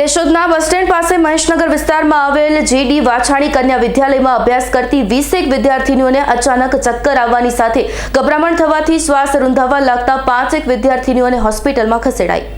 કેશોદના bus stand પાસે મહેશનગર વિસ્તારમાં આવેલ જીડી વાછાણી કન્યા વિદ્યાલયમાં અભ્યાસ કરતી વીસેક વિદ્યાર્થીનીઓને અચાનક ચક્કર આવવાની સાથે ગભરામણ થવાથી શ્વાસ રૂંધાવા લાગતા પાંચેક વિદ્યાર્થીનીઓને હોસ્પિટલમાં ખસેડાઈ.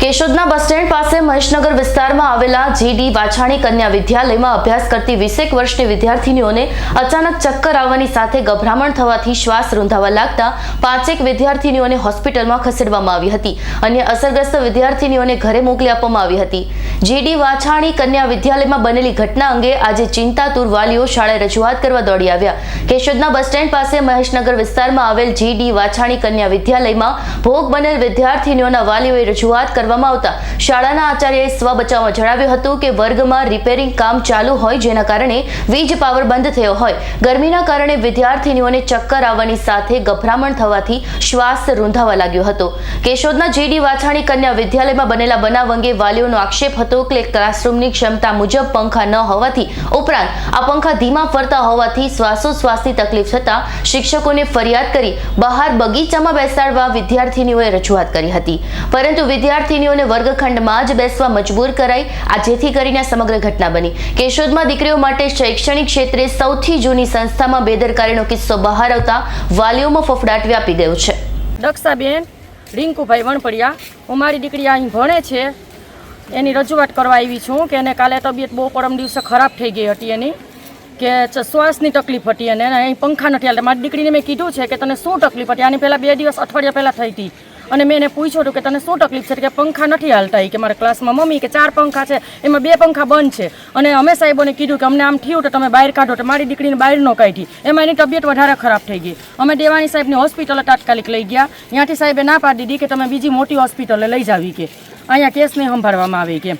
કેશોદના બસ સ્ટેન્ડ પાસે મહેશનગર વિસ્તારમાં આવેલા જીડી વાછાણી કન્યા વિદ્યાલયમાં અભ્યાસ કરતી વીસેક વર્ષની વિદ્યાર્થીનીઓને અચાનક ચક્કર આવવાની સાથે ગભરામણ થવાથી શ્વાસ રૂંધાવા લાગતા પાંચેક વિદ્યાર્થીનીઓને હોસ્પિટલમાં ખસેડવામાં આવી હતી. અન્ય અસરગ્રસ્ત વિદ્યાર્થીનીઓને ઘરે મોકલી આપવામાં આવી હતી. જીડી વાછાણી કન્યા વિદ્યાલયમાં બનેલી ઘટના અંગે આજે ચિંતાતુર વાલીઓ શાળાએ રજૂઆત કરવા દોડી આવ્યા. કેશોદના બસ સ્ટેન્ડ પાસે મહેશનગર વિસ્તારમાં આવેલ જીડી વાછાણી કન્યા વિદ્યાલયમાં ભોગ બનેલ વિદ્યાર્થીનીઓના વાલીઓએ રજૂઆત કરવામાં આવતા. શાળાના આચાર્યએ સ્વબચાવમાં જણાવ્યું હતું કે વર્ગમાં રિપેરિંગ કામ ચાલુ હોય જેના કારણે વીજ પાવર બંધ થયો હોય. ગરમીના કારણે વિદ્યાર્થીનીઓને ચક્કર આવવાની સાથે ગભરામણ થવાથી શ્વાસ રૂંધાવા લાગ્યો હતો. કેશોદના જીડી વાછાણી કન્યા વિદ્યાલયમાં બનેલા બનાવ અંગે વાલીઓનો આક્ષેપ હતો કે ક્લાસરૂમની ક્ષમતા મુજબ પંખા ન હોવાથી ઉપરાંત આ પંખા ધીમા ફરતા હોવાથી શ્વાસોશ્વાસની તકલીફ થતા શિક્ષકોને ફરિયાદ કરી બહાર બગીચામાં બેસાડવા વિદ્યાર્થીનીઓએ રજૂઆત કરી હતી. પરંતુ વિદ્યાર્થીનીઓને વર્ગખંડમાં જ બેસવા મજબૂર કરાઈ. આ જેથી કરીને સમગ્ર ઘટના બની. કેશોદમાં દીકરીઓ માટે શૈક્ષણિક ક્ષેત્રે સૌથી જૂની સંસ્થામાં બેદરકારીનો કિસ્સો બહાર આવતા વાલીઓમાં ફફડાટ વ્યાપી ગયો છે. દક્ષાબેન રિંકુભાઈ વણપડિયા, હું મારી દીકરી અહીં ભણે છે. એની રજૂઆત કરવા આવી છું કે એને કાલે તબિયત બહુ પરમ દિવસે ખરાબ થઈ ગઈ હતી એની, કે શ્વાસની તકલીફ હતી અને અહીં પંખા નથી હાલતા મારી દીકરીને મેં કીધું છે કે તને શું તકલીફ હતી? આની પહેલાં બે દિવસ અઠવાડિયા પહેલાં થઈ હતી. અને મેં એને પૂછ્યું હતું કે તને શું તકલીફ છે? કે પંખા નથી હાલતા એ કે મારા ક્લાસમાં મમ્મી કે ચાર પંખા છે એમાં બે પંખા બંધ છે. અને અમે સાહેબોને કીધું કે અમને આમ થયું તો તમે બહાર કાઢો તો મારી દીકરીને બહાર ન કાઢી. એમાં એની તબિયત વધારે ખરાબ થઈ ગઈ. અમે દેવાણી સાહેબની હોસ્પિટલે તાત્કાલિક લઈ ગયા. ત્યાંથી સાહેબે ના પાડી દીધી કે તમે બીજી મોટી હોસ્પિટલે લઈ જાવી કે. અહીંયા કેસ નહીં સંભાળવામાં આવે કે.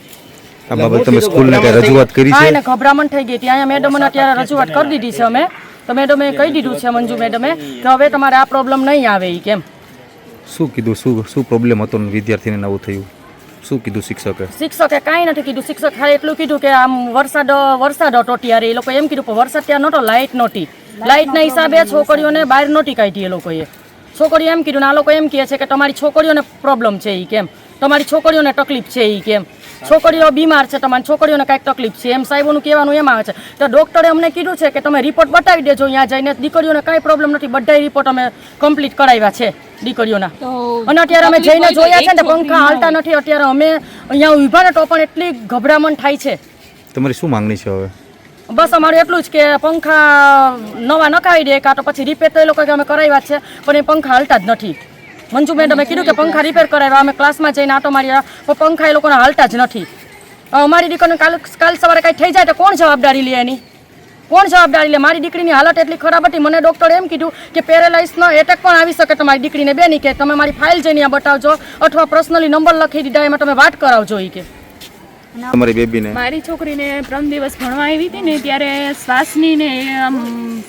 આ બાબત તમે સ્કૂલને કઈ રજૂઆત કરી છે? એને ગભરામણ થઈ ગઈ હતી. અહીંયા મેડમને અત્યારે રજૂઆત કરી દીધી છે અમે. તો મેડમે કહી દીધું છે મંજુ મેડમે કે હવે તમારે આ પ્રોબ્લેમ નહીં આવે એ કેમ? શું કીધું? શું શું પ્રોબ્લેમ હતો વિદ્યાર્થીને આવું થયું? શું કીધું શિક્ષકે? શિક્ષકે કાંઈ નથી કીધું. શિક્ષક ખાલી એટલું કીધું કે આમ વરસાદ વરસાદ હતો ત્યારે. એ લોકો એમ કીધું વરસાદ ત્યાં નહોતો, લાઇટ નહોતી. લાઇટના હિસાબે છોકરીઓને બહાર નહોતી કાઢી એ લોકોએ. છોકરીઓ એમ કીધું ને આ લોકો એમ કહે છે કે તમારી છોકરીઓને પ્રોબ્લેમ છે એ કેમ? તમારી છોકરીઓને તકલીફ છે એ કેમ? છોકરીઓ બીમાર છે, તમારી છોકરીઓને કાંઈક તકલીફ છે? એમ સાહેબોનું કહેવાનું એમ આવે છે. તો ડૉક્ટરે અમને કીધું છે કે તમે રિપોર્ટ બતાવી દેજો, અહીંયા જઈને દીકરીઓને કાંઈ પ્રોબ્લેમ નથી. બધા રિપોર્ટ અમે કમ્પ્લીટ કરાવ્યા છે. દીકરીઓના. અને અત્યારે અમે જઈને જોયા છે ને પંખા હાલતા નથી અત્યારે. અમે અહીંયા ઊભા ને તો પણ એટલી ગભરામણ થાય છે. તમારી શું માંગણી છે હવે? બસ અમારું એટલું જ કે પંખા નવા નખાવી દે કાં તો પછી રિપેર તો એ લોકો કે અમે કરાવ્યા છે પણ એ પંખા હાલતા જ નથી. મંજુ મેડમે કીધું કે પંખા રિપેર કરાવ્યા અમે ક્લાસમાં જઈને આટો માર્યા પણ પંખા એ લોકોને હાલતા જ નથી. અમારી દીકરીને કાલ કાલ સવારે કાંઈ થઈ જાય તો કોણ જવાબદારી લે એની? કોણ જવાબદારી લે? મારી દીકરીની હાલત એટલી ખરાબ હતી, મને ડૉક્ટરે એમ કીધું કે પેરેલાઇઝનો એટેક પણ આવી શકે તમારી દીકરીને. બેની કે, તમે મારી ફાઇલ જઈને બતાવજો, અથવા પર્સનલી નંબર લખી દીધા, એમાં તમે વાત કરાવજો ઈ કે. તમારી બેબીને? મારી છોકરીને પ્રમ દિવસ ભણવા આવી હતી ને ત્યારે શ્વાસની ને આમ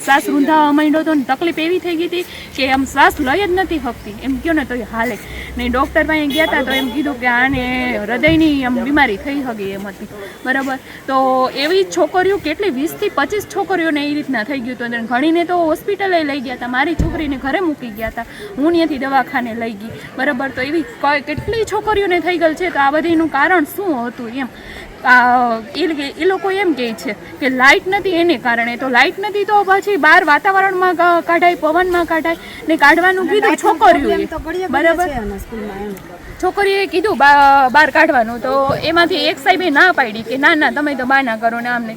શ્વાસ રૂંધાવા માંડ્યો હતો ને તકલીફ એવી થઈ ગઈ હતી કે આમ શ્વાસ લઈ જ નથી શકતી એમ કહો ને તો એ હાલે. ને ડૉક્ટર પાસે ગયા હતા તો એમ કીધું કે આને હૃદયની આમ બીમારી થઈ હગી એમ હતી બરાબર? તો એવી છોકરીઓ કેટલી વીસથી પચીસ છોકરીઓને એ રીતના થઈ ગયું હતું. અને ઘણીને તો હોસ્પિટલે લઈ ગયા હતા મારી છોકરીને ઘરે મૂકી ગયા હતા હું ત્યાંથી દવાખાને લઈ ગઈ. બરાબર? તો એવી કેટલી છોકરીઓને થઈ ગયેલ છે? તો આ બધીનું કારણ શું હતું એમ? એ એ લોકો એમ કહે છે કે લાઇટ નથી એને કારણે. તો લાઇટ નથી તો પછી બહાર વાતાવરણમાં કાઢાય પવનમાં કાઢાય ને કાઢવાનું કીધું છોકરીઓએ. બરાબર? છોકરીએ કીધું બહાર કાઢવાનું. તો એમાંથી એક સાહેબે ના પાડી કે ના ના તમે તો બા ના કરો ને આમ ને.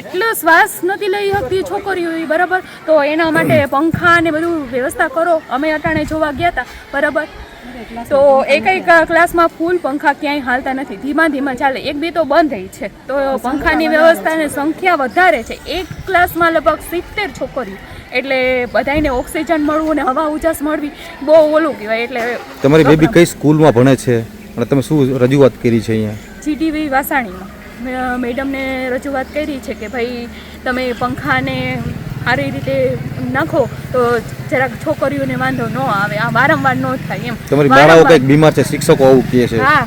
એટલો શ્વાસ નથી લઈ શકતી છોકરીઓ ઈ, બરાબર? તો એના માટે પંખા ને બધું વ્યવસ્થા કરો. અમે અટાણે જોવા ગયા હતા બરાબર? તો એક એક ક્લાસમાં ફૂલ પંખા ક્યાંય હાલતા નથી. ધીમા ધીમા ચાલે. એક બે તો બંધ થઈ છે. તો પંખાની વ્યવસ્થાની સંખ્યા વધારે છે. એક ક્લાસમાં લગભગ સિત્તેર છોકરીઓ. એટલે બધાને ઓક્સિજન મળવું ને હવા ઉજાસ મળવી બહુ ઓલું કહેવાય. એટલે તમારી બેબી કઈ સ્કૂલમાં ભણે છે? અને તમે શું રજૂઆત કરી છે અહીંયા? જીટીવી વાસાણીમાં. મેડમને રજૂઆત કરી છે કે ભાઈ તમે પંખાને સારી રીતે નાખો તો જરાક છોકરીઓને વાંધો ન આવે. આ વારંવાર ન થાય એમ. તમારી બાળાઓ. કંઈક બીમાર છે શિક્ષકો આવું કહે છે. હા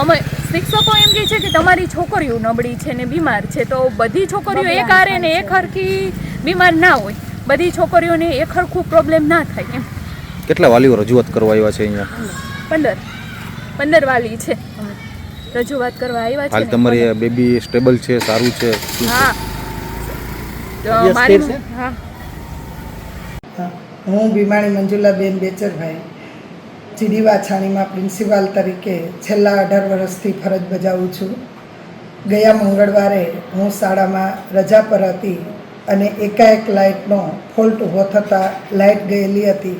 અમે શિક્ષકો એમ કહે છે કે તમારી છોકરીઓ નબળી છે ને બીમાર છે તો બધી છોકરીઓ એક આરે ને એક હરખી બીમાર ના હોય. બધી છોકરીઓને એક હરખું પ્રોબ્લેમ ના થાય એમ. કેટલા વાલીઓ રજૂઆત કરવા આવ્યા છે અહીંયા? પંદર. પંદર વાલી છે. રજૂઆત કરવા આવ્યા છે હાલ. તમારી બેબી સ્ટેબલ છે સારું છે? હા. તો મારી હા. હા, હું ભીમાણી મંજુલાબેન બેચરભાઈ જીડી વાછાણીમાં પ્રિન્સિપાલ તરીકે છેલ્લા અઢાર વર્ષથી ફરજ બજાવું છું. ગયા મંગળવારે હું શાળામાં રજા પર હતી અને એકાએક લાઇટનો ફોલ્ટ ઊભો થતાં લાઇટ ગયેલી હતી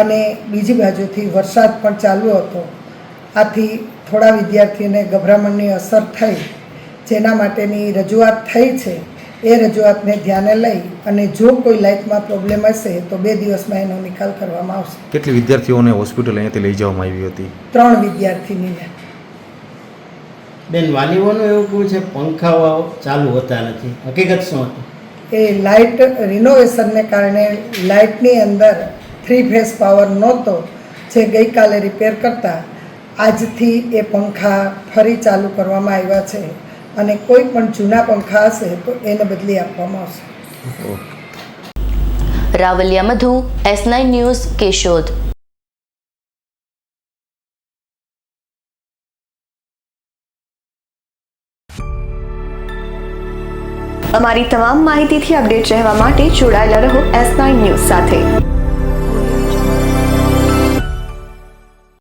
અને બીજી બાજુથી વરસાદ પણ ચાલુ હતો. આથી થોડા વિદ્યાર્થીઓને ગભરામણની અસર થઈ જેના માટેની રજૂઆત થઈ છે. એ રજૂઆતને ધ્યાને લઈ અને જો કોઈ લાઇટમાં પ્રોબ્લેમ હશે તો બે દિવસમાં એનો નિકાલ કરવામાં આવશે. કેટલી વિદ્યાર્થીઓને હોસ્પિટલ અહીંયાથી લઈ જવામાં આવી હતી? ત્રણ વિદ્યાર્થીનીને બેન વાલીઓનું એવું કહ્યું છે પંખાઓ ચાલુ હોતા નથી. હકીકત શું હતું? એ લાઇટ રિનોવેશનને કારણે લાઇટની અંદર થ્રી ફેઝ પાવર નહોતો જે ગઈકાલે રિપેર કરતા આજથી એ પંખા ફરી ચાલુ કરવામાં આવ્યા છે. અને કોઈ પણ જૂના પંખા હશે તો એને બદલી આપવામાં આવશે. Ravaliya Madhu S nine news Keshod. અમારી તમામ માહિતીથી અપડેટ રહેવા માટે જોડાયેલા રહો એસ નાઇન ન્યૂઝ સાથે.